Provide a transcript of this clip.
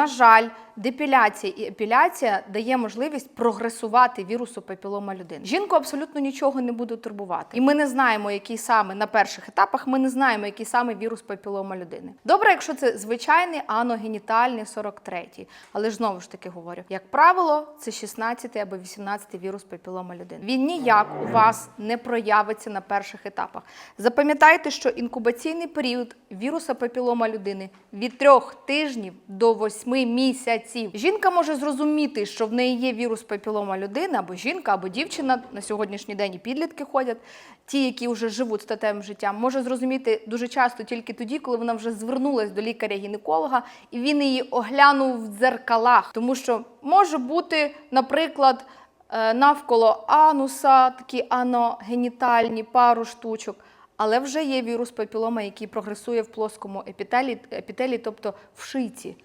На жаль, депіляція і епіляція дає можливість прогресувати вірусу папілома людини. Жінку абсолютно нічого не буде турбувати. І ми не знаємо, який саме на перших етапах, ми не знаємо, який саме вірус папілома людини. Добре, якщо це звичайний аногенітальний 43-й. Але ж знову ж таки говорю, як правило, це 16 або 18 вірус папілома людини. Він ніяк у вас не проявиться на перших етапах. Запам'ятайте, що інкубаційний період віруса папілома людини від трьох тижнів до восьми місяців. Жінка може зрозуміти, що в неї є вірус папілома людини, або жінка, або дівчина на сьогоднішній день і підлітки ходять. Ті, які вже живуть статевим життям, може зрозуміти дуже часто тільки тоді, коли вона вже звернулась до лікаря-гінеколога, і він її оглянув в дзеркалах. Тому що може бути, наприклад, е, навколо ануса, такі аногенітальні пару штучок. Але вже є вірус папілома, який прогресує в плоскому епітелі, епітелі тобто в шийці.